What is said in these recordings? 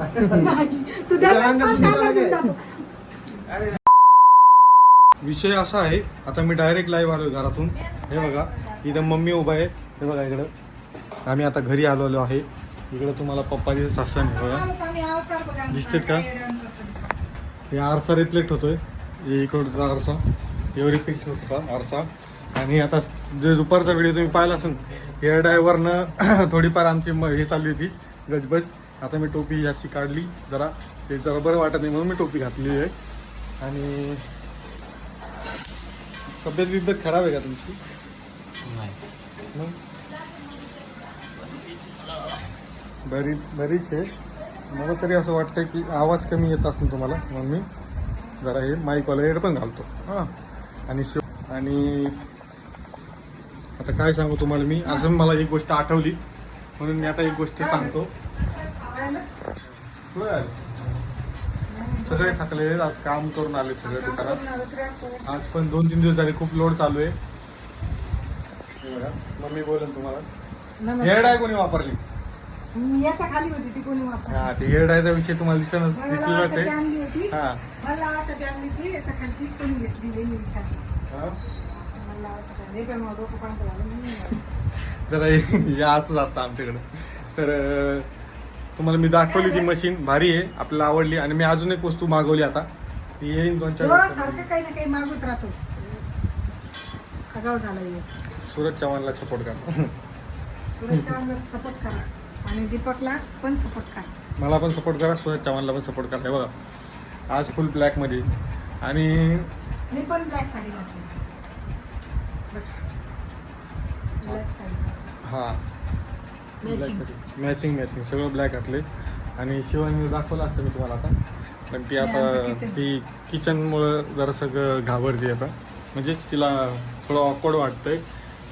तू. दरवेळेस. विषय असा आहे आता मी डायरेक्ट लाईव्ह आलो घरातून. हे बघा इथं मम्मी उभा आहे. हे बघा इकडं. आम्ही आता घरी आलेलो आहे. इकडं तुम्हाला पप्पाची सासन बघा. आहोत आम्ही अवतार बघा. दिसतेत का? हे आरसा रिफ्लेक्ट होतोय. हे इकडचा आरसा. हे रिफ्लेक्ट होत होता आरसा. आणि आता जे दुपारचा व्हिडिओ तुम्ही पाहिला असेल हेअर ड्रायव्हरनं थोडीफार आमची म- हे चालली होती. गजबज. आता मी टोपी अशी काढली जरा ते जरा बरं वाटत नाही म्हणून मी टोपी घातलेली आहे. आणि तब्येत बिब्येत खराब आहे का तुमची? बरी बरीच आहे. मला तरी असं वाटतं की आवाज कमी येत असेल तुम्हाला म्हणून मी जरा हे माईकवाला हेडफोन घालतो. हां. आणि शिव आणि आता काय सांगू तुम्हाला मी? अजून मला एक गोष्ट आठवली म्हणून मी आता एक गोष्ट सांगतो. सगळे थकले. आज काम करून आले सगळे दुकानात. आज पण दोन तीन दिवस झाले खूप लोड चालू आहे. बघा मम्मी बोलेन तुम्हाला. हेअर डाय कोणी वापरली? हम्म, याच्या खाली होती ती कोणी. हा ते हेअर डायचा विषय तुम्हाला मला दिसलाच आहे. हा. मला ती याच्या खालची कोणी घेतली मी विचारलं. जरा असंच असतं आमच्याकडं. तर तुम्हाला मी दाखवली ती मशीन भारी आहे आपल्याला आवडली. आणि मी अजून एक वस्तू मागवली आता. ती येईन दोन चार. सारखं काही ना काही मागत राहतो. आगाव झाला हे. सूरज चव्हाणला सपोर्ट करा. सुरेश चव्हाणला सपोर्ट करा. आणि दीपकला पण सपोर्ट करा. मला पण सपोर्ट करा सूरज चव्हाणला पण सपोर्ट करा. हे बघा आज फुल ब्लॅकमध्ये आणि मी पण ब्लॅक साडी घातली. ब्लॅक साडी. हां. मॅचिंग मॅचिंग सगळं ब्लॅक घातले आणि शिवानी दाखवलं असतं मी तुम्हाला आता. पण ती आता. ती किचनमुळं जरा सगळं घाबरते आता. म्हणजेच तिला थोडं ऑकवर्ड वाटतंय.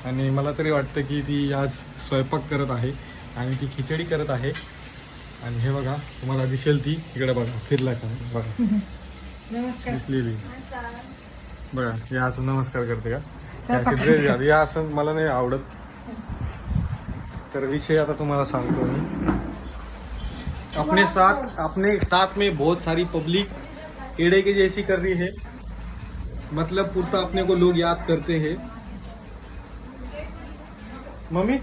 आणि मला तरी वाटतं की ती आज स्वयंपाक करत आहे. आणि ती खिचडी करत आहे. आणि हे बघा तुम्हाला दिसेल ती. इकडे बघा फिरला का? बघा. दिसलेली बघा या असं नमस्कार करते का? ड्रेस घाल. या असं मला नाही आवडत. तर विषय आता तुम्हाला सांगतो मी. अपने साथ अपने साथ में बहुत सारी पब्लिक एड़े के जैसी कर रही है। मतलब पूर्ता अपने को लोग याद करते हैं। मम्मी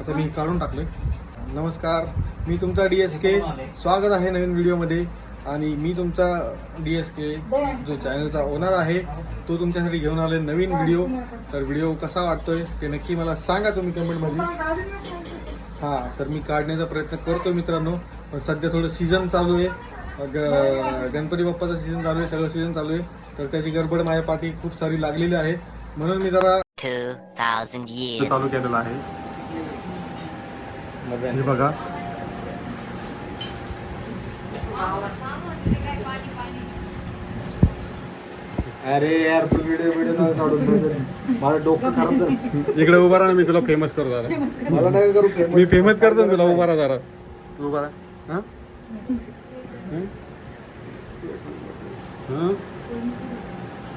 आता मी काढून टाकलंय. नमस्कार मी तुमचा डी एस के स्वागत आहे नवीन व्हिडिओमध्ये आणि मी तुमचा डी एस के जो चॅनलचा ओनर आहे तो तुमच्यासाठी घेऊन आले नवीन व्हिडिओ तर व्हिडिओ कसा वाटतोय ते नक्की मला सांगा तुम्ही कमेंटमध्ये हां तर मी काढण्याचा प्रयत्न करतो मित्रांनो. पण सध्या थोडं सीझन चालू आहे. ग गणपती बाप्पाचा सीझन चालू आहे सगळं सीझन चालू आहे. तर त्याची गडबड माझ्या पाठी खूप सारी लागलेली आहे. म्हणून मी जरा 2,000 years. चालू केलेला आहे. बघा. अरे यार तू व्हिडिओ व्हिडिओ नका काढून. माझं डोकं खराब झालं. इकडे उभा राहा मी तुला फेमस करतो दादा मला नाही करू famous. मी फेमस करतो ना तुला उभा राहा जरा. तू उभा राहा. हां?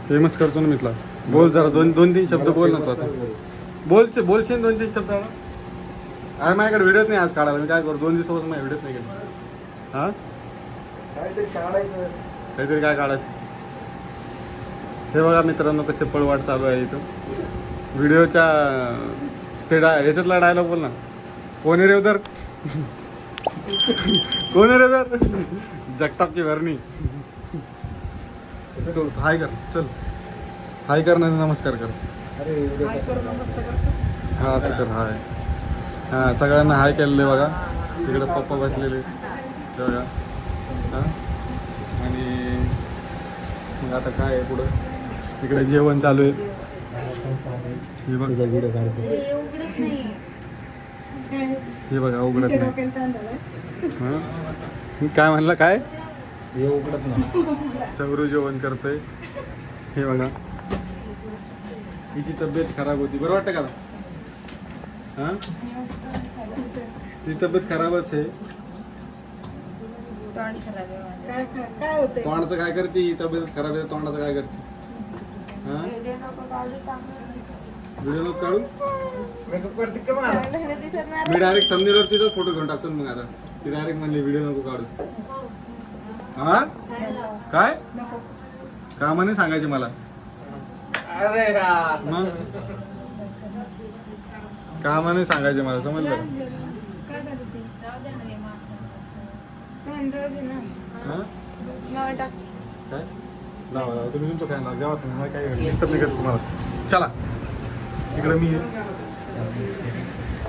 फेमस करतो ना मी तुला. बोल जरा दोन दोन तीन शब्द बोल ना तू आता. बोलचे बोलशील दोन तीन शब्द अरे माझ्याकडे व्हिडिओच नाही आज काढायला. मी काय करू? दोन दिवसापासून माझ्या व्हिडिओच नाही केला हां? काहीतरी काढायचं. काहीतरी काय काढायचं? हे बघा मित्रांनो कसे पळवाट चालू आहे इथं. व्हिडिओच्या ते डा ह्याच्यातला डायलॉग बोल ना. कोण रे उधर कोण रे उधर जगताप की भरणी. तो हाय कर चल. हाय कर ना नमस्कार कर. हा असं कर हाय. हां सगळ्यांना हाय केलेले बघा. तिकडे पप्पा बसलेले. ते बघा. हां? आणि मग आता काय आहे पुढं? इकडे जेवण चालू आहे. हे बघ. व्हिडिओ काढतो हे बघा उघडत नाही. हां? काय म्हणलं काय? हे उघडत ना सौरू जेवण करतोय. हे बघा. तिची तब्येत खराब होती. बरं वाटतं का? हां? तिची तब्येत खराबच आहे. काय काय- काय होतंय? तोंडाचं काय करते? ही तब्येत खराब आहे तोंडाचं काय करते? हा? व्हिडिओ नको काढू मेकअप करते का मला? मी डायरेक्ट थंबनेलवर तिचाच फोटो घेऊन टाकतो ना मग आता. ती डायरेक्ट म्हणले व्हिडिओ नको काढू. हा? काय? नको कामाने सांगायचे मला. अरे यार. मग? कामाने सांगायचे मला समजलं? काय राहू ना. काय लावा तुम्ही तुमचं काय लावा जेव्हा तुम्ही मला काय डिस्टर्ब नाही करत तुम्हाला चला इकडे मी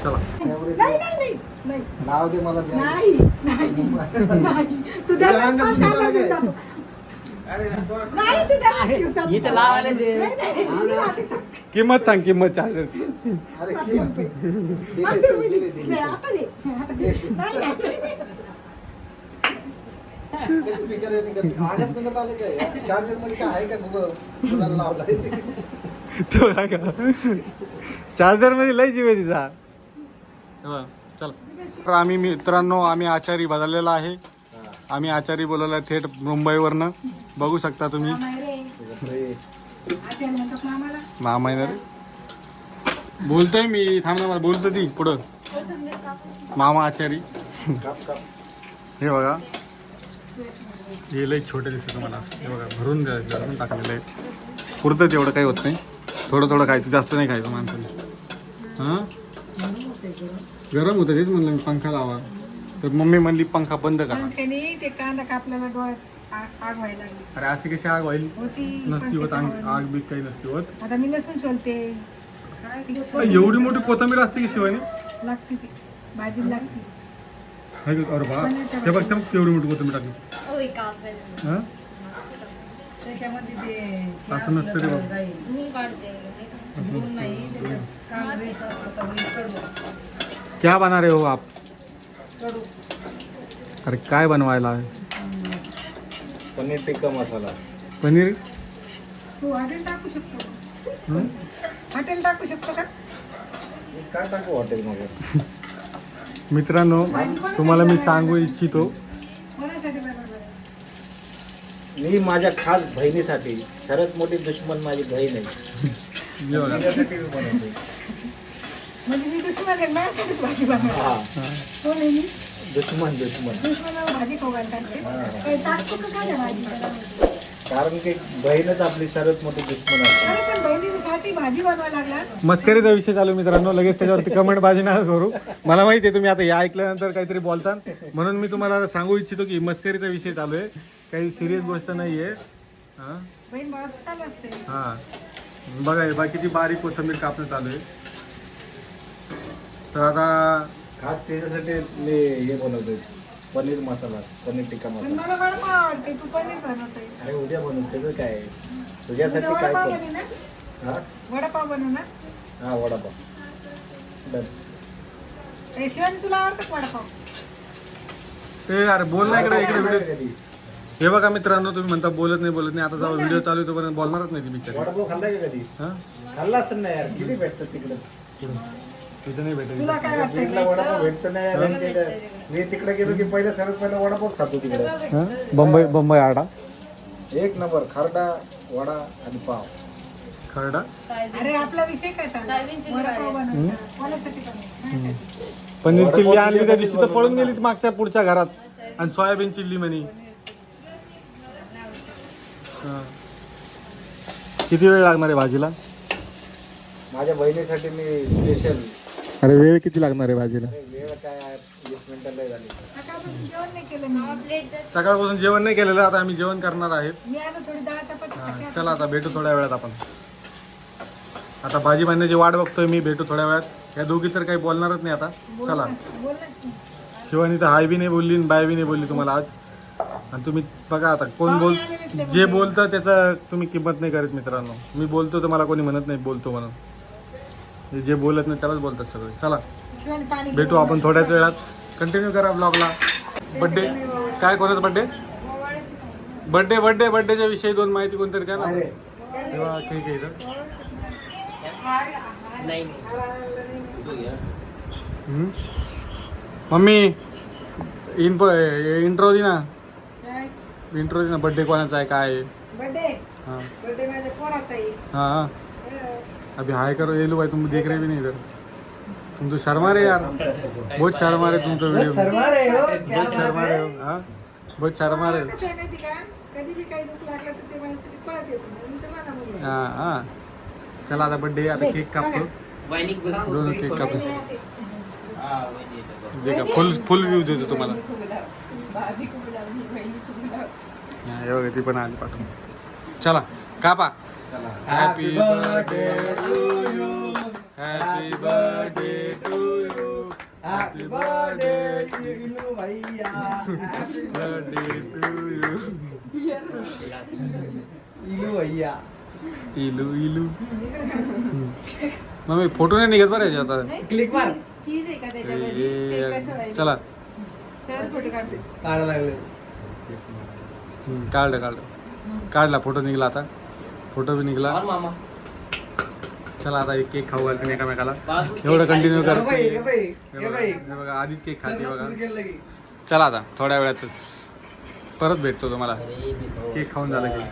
चला नाही नाही नाही नाव दे मला नाही नाही तू चालला घेऊन जातो? नाही तू घेऊन जातो. इथं लावायला दे. नाही, नाही, नाही, आधी सांग. किंमत सांग किंमत चार्जरची अरे पाचशे रुपये. नाही, आता दे. आता दे. नाही, नाही, नाही. कशी picture आहे निघत? आगात निघत आले काय चार्जरमध्ये काय आहे का तो काय का चार्जरमध्ये लय जीव आहे तिचा. चल. तर आम्ही मित्रांनो आम्ही आचारी बदललेला आहे. आम्ही आचारी बोलवला थेट मुंबईवरनं. बघू शकता तुम्ही. मामा रे. आहे बोलतोय मी. थांब ना मला. बोलतो ती पुढं. मामा आचारी. हे बघा. हे लय छोटे दिसतं तुम्हाला. हे बघा भरून द्या भरून टाकलेलं आहे. पुरतं तेवढं काही होत नाही. थोडं थोडं खायचं जास्त नाही खायचं माणसाने हां? गरम होतं तेच म्हणलं मी पंखा लावा. तर मम्मी म्हणली पंखा बंद करा. ते कांदा कापल्याला डोळ्यात आग आग व्हायला लागली. अरे अशी कशी आग होईल होती नसती होत आग पंख्याच्या आग बीक काही नसती होत. आता मी लसूण सोलते. ती एवढी मोठी कोथंबीर असते की शिवानी लागते ती. भाजी लागते. हे? बघ, अरे बा हे। बघ ते बघ केवढी मोठी कोथंबीर टाकली हाँ त्याच्यामध्ये ते। असं नसतं रे बाबा। धुवून नाही त्याच्यात काँग्रेस असतं, हे कडू क्या बना रहे हो आप? कडू। अरे काय बनवायला आहे पनीर टिक्का मसाला। पनीर? तू हॉटेल टाकू शकतो हं? हॉटेल टाकू शकतो का? काय टाकू हॉटेल मध्ये मित्रांनो तुम्हाला मी सांगू इच्छितो. मी माझ्या खास बहिणीसाठी सर्वात मोठी दुश्मन माझी बहीण आहे. हे. तिच्यासाठी मी. म्हणजे मी दुश्मन आहे माझ्यासाठीच भाजी बनवली हा. हो नाही मी दुश्मन दुश्मन. दुश्मनाला भाजी खाऊ घालतात काही टाकतो का काय त्या भाजी कारण की बहीणच आपली सर्वात मोठी दुश्मन असते अरे पण बहिणीसाठी भाजी बनवायला लागला. मस्करीचा विषय चालू मित्रांनो. लगेच त्याच्यावरती कमेंट बाजी नका करू. मला माहिती आहे तुम्ही आता हे ऐकल्यानंतर काहीतरी बोलता म्हणून मी तुम्हाला सांगू इच्छितो की मस्करीचा विषय चालू आहे. काही सिरियस गोष्ट नाही आहे हां? बहीण असते हां. बघा हे बाकीची बारीक कोथंबीर कापणं चालू आहे. तर आता खास त्याच्यासाठी मी हे बनवतोय. पनीर मसाला पनीर टिक्का पण मसाला मला वडपाव आवडते तू पनीर बनवतोय. अरे उद्या बनवू त्याचं काय? आहे? तुझ्यासाठी काय वडापाव करू ना? हा? वडापाव बनवू ना. हा वडापाव. डन. ए, शिवानी तुला आवडतं का वडापाव? ते अरे बोल ना इकडे इकडे व्हिडिओ कधी? हे बघा मित्रांनो तुम्ही म्हणता बोलत नाही बोलत नाही. आता जेव्हा व्हिडिओ चालू आहे तोपर्यंत बोलणारच नाही ती बिचारी वडापाव खाल्ला का कधी? हां? खाल्ला असेल ना यार. किती भेटतात तिकडे? तिथे नाही भेटेल तुला काय वाटतं? बीडला वडापाव भेटतो? ना यार. तिकडे. मी तिकडे गेलो की पहिले सर्वात पहिला वडापावच खातो तिकडे. हां? बंबई बंबई आडा? एक नंबर खरडा वडा आणि पाव. खरडा अरे आपला विषय काय चालला? वडापाव बनवता कोणासाठी बनवता? पनीर चिल्ली आणली त्या दिवशी तर पळून गेली मागच्या पुढच्या घरात. आणि सोयाबीन चिल्ली म्हणे. हां. किती वेळ लागणार आहे भाजीला? माझ्या बहिणीसाठी मी स्पेशल अरे वेळ किती लागणार आहे भाजीला? वेळ काय आहे? वीस मिनिटं लय झाली. सकाळपासून जेवण नाही केलं मी. सकाळपासून जेवण नाही केलेलं आता आम्ही जेवण करणार आहेत. मी आलो थोडी डाळ चपाती हां, खाते. चला आता भेटू थोड्या वेळात आपण. आता भाजी बांधण्याची वाट बघतोय मी भेटू थोड्या वेळात. या दोघी तर काही बोलणारच नाही आता. चला. शिवानी तर हाय बी नाही बोलली आणि बाय बी नाही बोलली तुम्हाला आज. आणि तुम्ही बघा आता कोण बोल जे बोलतं त्याचं तुम्ही किंमत नाही करीत मित्रांनो. मी बोलतो तर मला कोणी म्हणत नाही बोलतो म्हणून. जे बोलत नाही त्यालाच बोलतात सगळे. चला. शिवानी पाणी घे. भेटू आपण थोड्याच वेळात. कंटिन्यू करा ब्लॉगला बड्डे काय कोणाचा बड्डे बड्डे बड्डे बड्डेच्या विषयी दोन माहिती कोणतरी द्या ना. अरे. तेव्हा ठीक आहे. नाही. मम्मी इन्फो इंट्रो दे ना? इंट्रो दे ना बड्डे कोणाचा आहे काय बर्थडे हां. बर्थडे आहे. हां अभी हाय करो ये लो भाई तुम देख रहे भी नहीं इधर. तुम तो शर्मा रहे यार. बहुत शर्मा रहे तुम तो वीडियो में. शर्मा रहे हो? क्या बहुत शर्मा रहे हो? हाँ बहुत शर्मा रहे हो. कधी बी काही दुःख लागलं तर ते माझ्यासाठी पळत येतो. हाँ हाँ. चला आता बर्थडे आता केक कापतो. दोन केक कापतो. ते. देखा फुल फुल व्ह्यू देतो तुम्हाला. हा, हे बघा ती पण आली पाठवून. चला कापा. Happy birthday to you happy birthday to you happy birthday Ilu भैया बर्थडे टू यू इलू इलू. इलू मग मी फोटो नाही निघत बरं याच्यात आता. Click मार. चीज- चीज आहे का त्याच्यामध्ये? ते कसं ए, व्हायला? चला. सर फोटो काढते काढा लागले. हम्म, काढलं काढलं. काढला फोटो निघला आता. फोटो बी निघला. चला आता एक केक खाऊ घालते एकामेकाला. एवढं कंटिन्यू हे हे हे हे बघा. हे आधीच केक खाते बघा. सुरू केलं की. चला आता थोड्या वेळातच. परत भेटतो तुम्हाला. केक खाऊन झालं की.